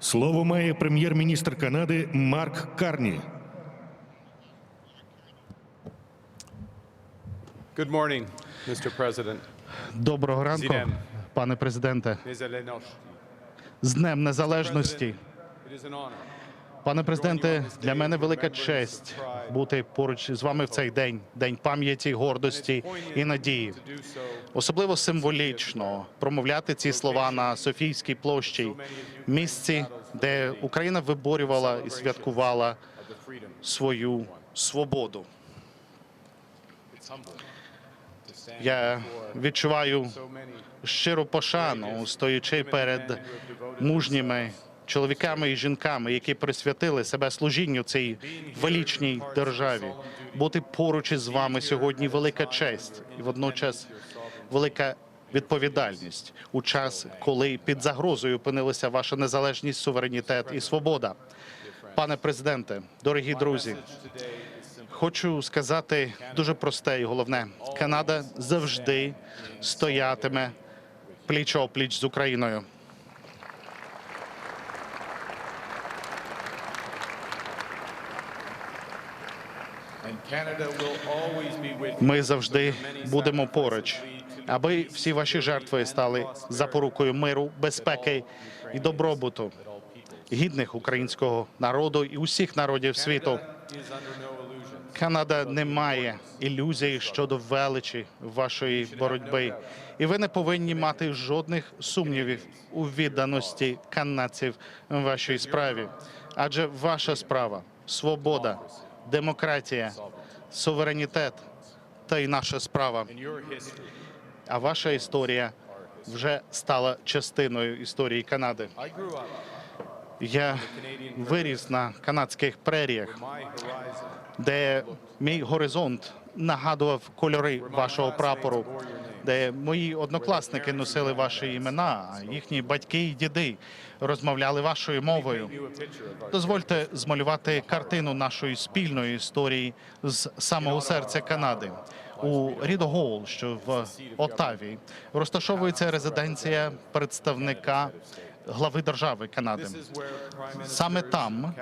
Слово має прем'єр-міністр Канади Марк Карні. Good morning, Mr. President. Доброго ранку, пане президенте. З Днем Незалежності. Пане президенте, для мене велика честь бути поруч з вами в цей день, день пам'яті, гордості і надії. Особливо символічно промовляти ці слова на Софійській площі, місці, де Україна виборювала і святкувала свою свободу. Я відчуваю щиру пошану, стоячи перед мужніми чоловіками і жінками, які присвятили себе служінню цій величній державі. Бути поруч із вами сьогодні велика честь і водночас велика відповідальність у час, коли під загрозою опинилися ваша незалежність, суверенітет і свобода. Пане президенте, дорогі друзі, хочу сказати дуже просте і головне: Канада завжди стоятиме пліч опліч з Україною. Ми завжди будемо поруч, аби всі ваші жертви стали запорукою миру, безпеки і добробуту гідних українського народу і усіх народів світу. Канада не має ілюзій щодо величі вашої боротьби, і ви не повинні мати жодних сумнівів у відданості канадців вашій справі. Адже ваша справа свобода, демократія, суверенітет та й наша справа. А ваша історія вже стала частиною історії Канади. Я виріс на канадських преріях. Де мій горизонт нагадував кольори вашого прапору, де мої однокласники носили ваші імена, їхні батьки і діди розмовляли вашою мовою. Дозвольте змалювати картину нашої спільної історії з самого серця Канади. У Рідогол, що в Отаві, розташовується резиденція представника глави держави Канади. Саме там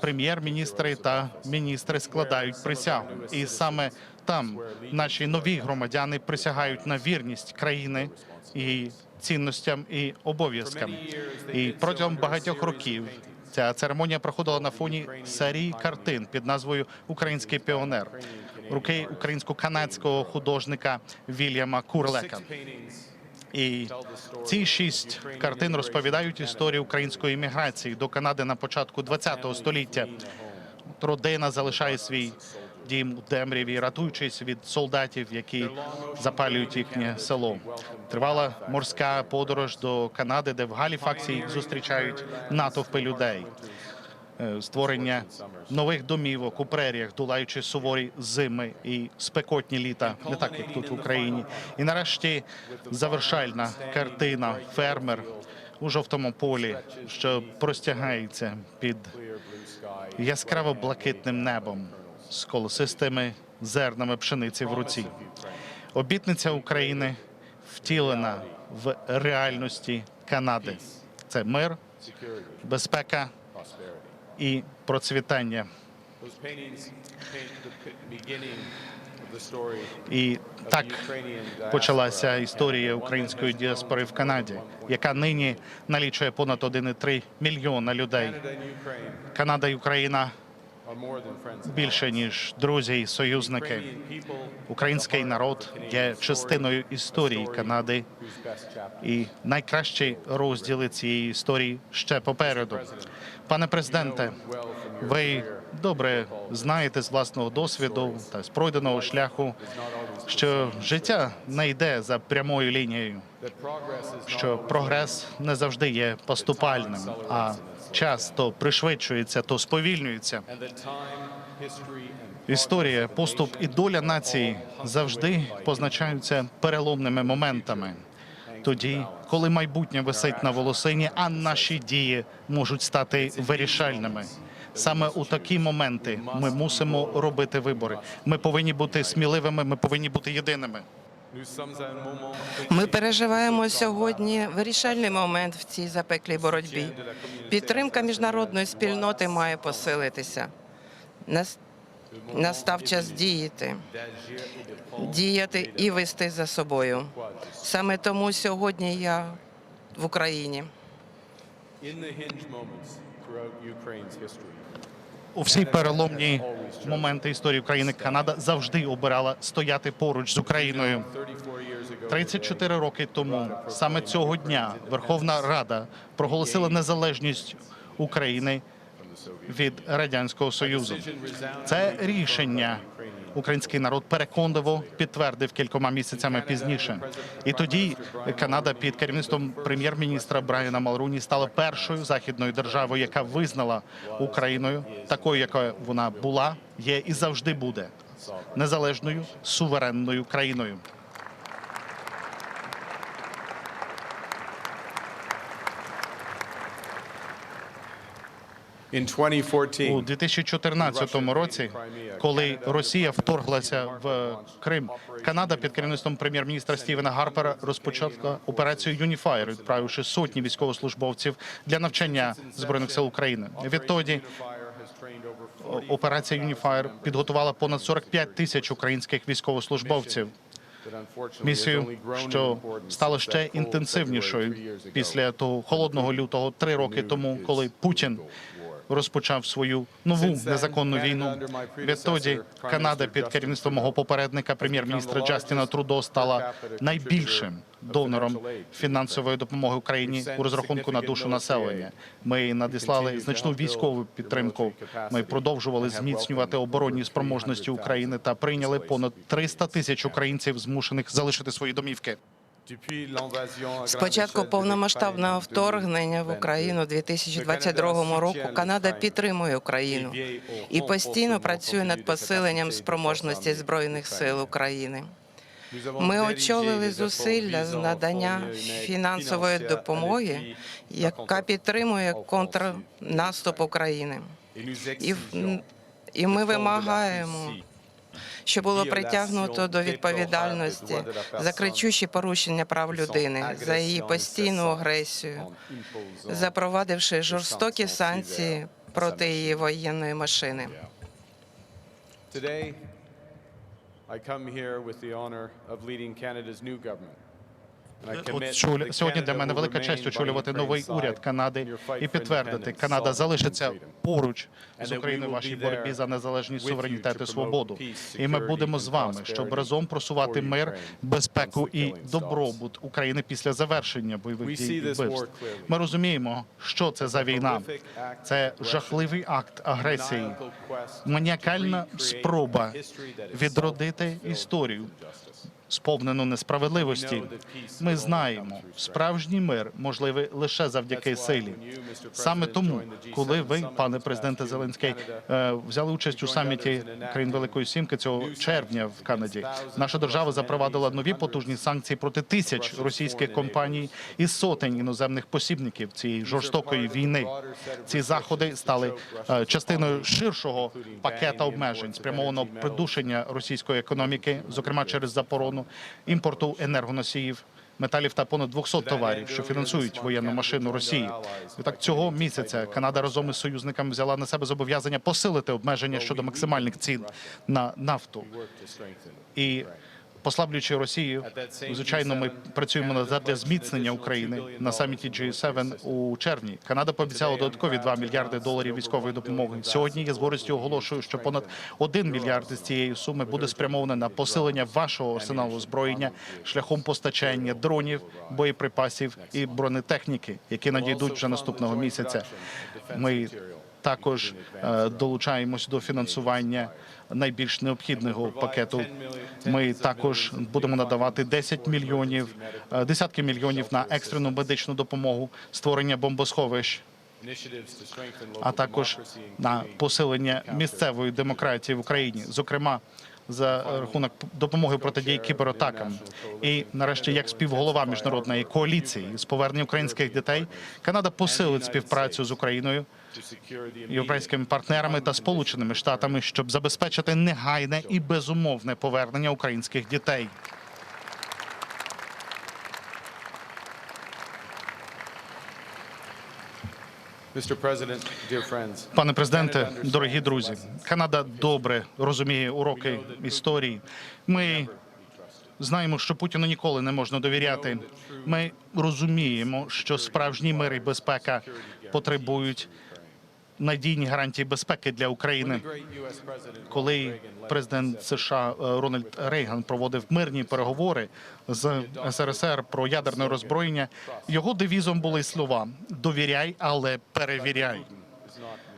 прем'єр-міністри та міністри складають присягу, і саме там наші нові громадяни присягають на вірність країни і цінностям і обов'язкам. І протягом багатьох років ця церемонія проходила на фоні серії картин під назвою Український піонер руки українсько-канадського художника Вільяма Курлека. І ці шість картин розповідають історію української імміграції до Канади на початку ХХ століття. Родина залишає свій дім у темряві, рятуючись від солдатів, які запалюють їхнє село. Тривала морська подорож до Канади, де в Галіфаксі їх зустрічають натовпи людей. Е, Створення нових домівок у преріях, долаючи суворі зими і спекотні літа, не так як тут в Україні. І нарешті завершальна картина фермер у жовтому полі, що простягається під яскраво блакитним небом з колосистими зернами пшениці в руці. Обітниця України втілена в реальності Канади. Це мир, безпека. І процвітання. І так почалася історія української діаспори в Канаді, яка нині налічує понад 1,3 мільйона людей. Канада і Україна більше ніж друзі і союзники. Український народ є частиною історії Канади, і найкращі розділи цієї історії ще попереду. Пане президенте, ви добре знаєте з власного досвіду та з пройденого шляху, що життя не йде за прямою лінією, що прогрес не завжди є поступальним, а час то пришвидшується, то сповільнюється. Історія, поступ і доля нації завжди позначаються переломними моментами. Тоді, коли майбутнє висить на волосині, а наші дії можуть стати вирішальними. Саме у такі моменти ми мусимо робити вибори. Ми повинні бути сміливими, ми повинні бути єдиними. Ми переживаємо сьогодні вирішальний момент в цій запеклій боротьбі. Підтримка міжнародної спільноти має посилитися. Нас- Настав час діяти, діяти і вести за собою. Саме тому сьогодні я в Україні. in the hinge moments throughout Ukraine's history. У всі переломні моменти історії України Канада завжди обирала стояти поруч з Україною. 34 years ago, 34 роки тому, саме цього дня, Верховна Рада проголосила незалежність України від радянського союзу. Це рішення український народ переконливо підтвердив кількома місяцями пізніше. І тоді Канада під керівництвом прем'єр-міністра Брайана Малруні стала першою західною державою, яка визнала Україною такою, якою вона була, є і завжди буде незалежною суверенною країною. У 2014, 2014 році, коли Росія вторглася в Крим, Канада під керівництвом прем'єр-міністра Стівена Гарпера розпочала операцію Юніфаєр, відправивши сотні військовослужбовців для навчання збройних сил України. Відтоді 40 операція Юніфаєр підготувала понад 45 тисяч українських військовослужбовців. Місію, що стала ще інтенсивнішою після того холодного лютого три роки тому, коли Путін розпочав свою нову незаконну війну. Відтоді Канада під керівництвом мого попередника, прем'єр-міністра Джастіна Трудо, стала найбільшим донором фінансової допомоги Україні у розрахунку на душу населення. Ми надіслали значну військову підтримку. Ми продовжували зміцнювати оборонні спроможності України та прийняли понад 300 тисяч українців, змушених залишити свої домівки. З початку повномасштабного вторгнення в Україну 2022 року Канада підтримує Україну і постійно працює над посиленням спроможності збройних сил України. Ми очолили зусилля з надання фінансової допомоги, яка підтримує контрнаступ України. І, і ми вимагаємо, що було притягнуто до відповідальності за кричущі порушення прав людини, за її постійну агресію, запровадивши жорстокі санкції проти її воєнної машини. Today, I come here with the honor of leading Canada's new government. От сьогодні для мене велика честь очолювати новий уряд Канади і підтвердити, Канада залишиться поруч з Україною в вашій боротьбі за незалежність, суверенітет і свободу. І ми будемо з вами, щоб разом просувати мир, безпеку і добробут України після завершення бойових дій і вбивств. Ми розуміємо, що це за війна. Це жахливий акт агресії, маніакальна спроба відродити історію. Сповнену несправедливості. Ми знаємо, справжній мир можливий лише завдяки силі. Саме тому, коли ви, пане президенте Зеленський, е, взяли участь у саміті країн Великої Сімки цього червня в Канаді, наша держава запровадила нові потужні санкції проти тисяч російських компаній і сотень іноземних посібників цієї жорстокої війни. Ці заходи стали е, частиною ширшого пакета обмежень, спрямованого придушення російської економіки, зокрема через заборону імпорту енергоносіїв. Металів та понад 200 товарів, що фінансують воєнну машину Росії. І так цього місяця Канада разом із союзниками взяла на себе зобов'язання посилити обмеження щодо максимальних цін на нафту. І послаблюючи Росію, звичайно, ми працюємо над для зміцнення України на саміті G7 у червні. Канада пообіцяла додаткові 2 мільярди доларів військової допомоги. Сьогодні я з гордістю оголошую, що понад 1 мільярд з цієї суми буде спрямовано на посилення вашого арсеналу озброєння шляхом постачання дронів, боєприпасів і бронетехніки, які надійдуть вже наступного місяця. Ми також е, долучаємось до фінансування найбільш необхідного пакету. Ми також будемо надавати 10 мільйонів, е, десятки мільйонів на екстрену медичну допомогу, створення бомбосховищ, а також на посилення місцевої демократії в Україні, зокрема. За рахунок допомоги протидії кібератакам, і нарешті, як співголова міжнародної коаліції з повернення українських дітей, Канада посилить співпрацю з Україною європейськими партнерами та сполученими штатами, щоб забезпечити негайне і безумовне повернення українських дітей. Mr. President, dear friends, Пане президенте, дорогі друзі, Канада добре розуміє уроки історії. Ми знаємо, що Путіну ніколи не можна довіряти. Ми розуміємо, що справжній мир і безпека потребують надійні гарантії безпеки для України. Коли президент США е, Рональд Рейган проводив мирні переговори з СРСР про ядерне роззброєння, його девізом були слова довіряй, але перевіряй.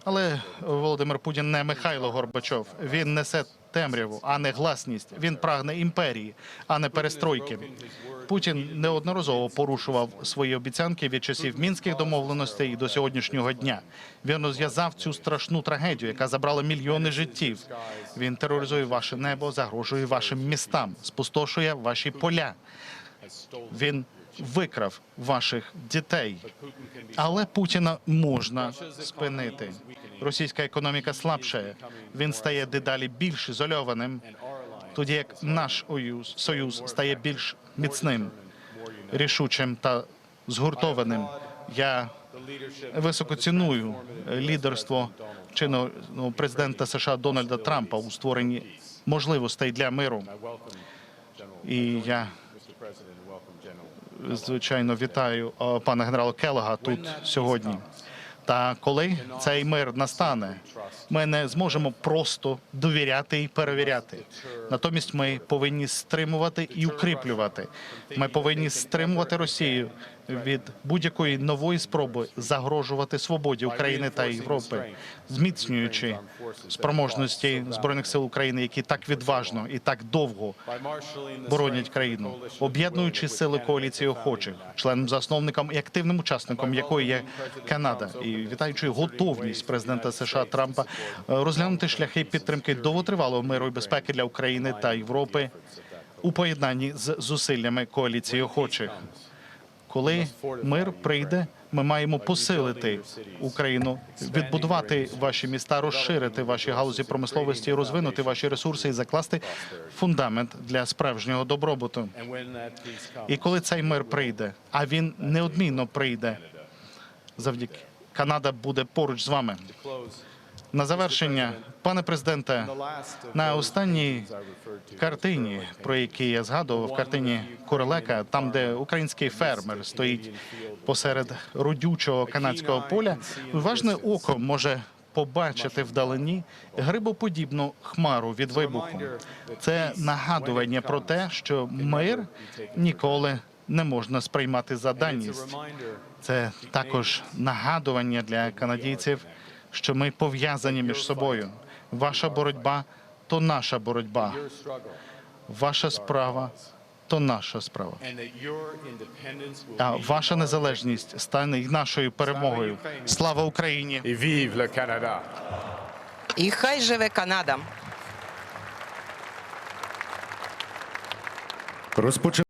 Але Володимир Путін не Михайло Горбачов. Він несе темряву, а не гласність. Він прагне імперії, а не перестройки. Путін неодноразово порушував свої обіцянки від часів мінських домовленостей і до сьогоднішнього дня. Він розв'язав цю страшну трагедію, яка забрала мільйони життів. Він тероризує ваше небо, загрожує вашим містам, спустошує ваші поля. Він викрав ваших дітей. Але Путіна можна спинити. Російська економіка слабшає. Він стає дедалі більш ізольованим, тоді як наш оюз- союз стає більш міцним, рішучим та згуртованим. Я високо ціную лідерство чинного президента США Дональда Трампа у створенні можливостей для миру. І я Mr. President, welcome General. Звичайно вітаю е, пана генерала Келлога тут сьогодні. Та коли цей мир настане, ми не зможемо просто довіряти і перевіряти. Натомість ми повинні стримувати і укріплювати. Ми повинні стримувати Росію від будь-якої нової спроби загрожувати свободі України та Європи, зміцнюючи спроможності збройних сил України, які так відважно і так довго боронять країну, об'єднуючи сили коаліції охочих, членом засновником і активним учасником якої є Канада, і вітаючи готовність президента США Трампа е, розглянути шляхи підтримки довготривалого миру і безпеки для України та Європи у поєднанні з зусиллями коаліції охочих. Коли мир прийде, ми маємо посилити Україну, відбудувати ваші міста, розширити ваші галузі промисловості, розвинути ваші ресурси і закласти фундамент для справжнього добробуту. І коли цей мир прийде, а він неодмінно прийде, завдяки Канада буде поруч з вами. На завершення, пане президенте, на останній картині, про які я згадував, в картині Королека, там, де український фермер стоїть посеред родючого канадського поля, уважне око може побачити вдалині грибоподібну хмару від вибуху. Це нагадування про те, що мир ніколи не можна сприймати за даність. Це також нагадування для канадійців, що ми пов'язані між собою. Ваша боротьба то наша боротьба. Ваша справа то наша справа. А ваша незалежність стане й нашою перемогою. Слава Україні! І хай живе Канада. Розпочинаємо.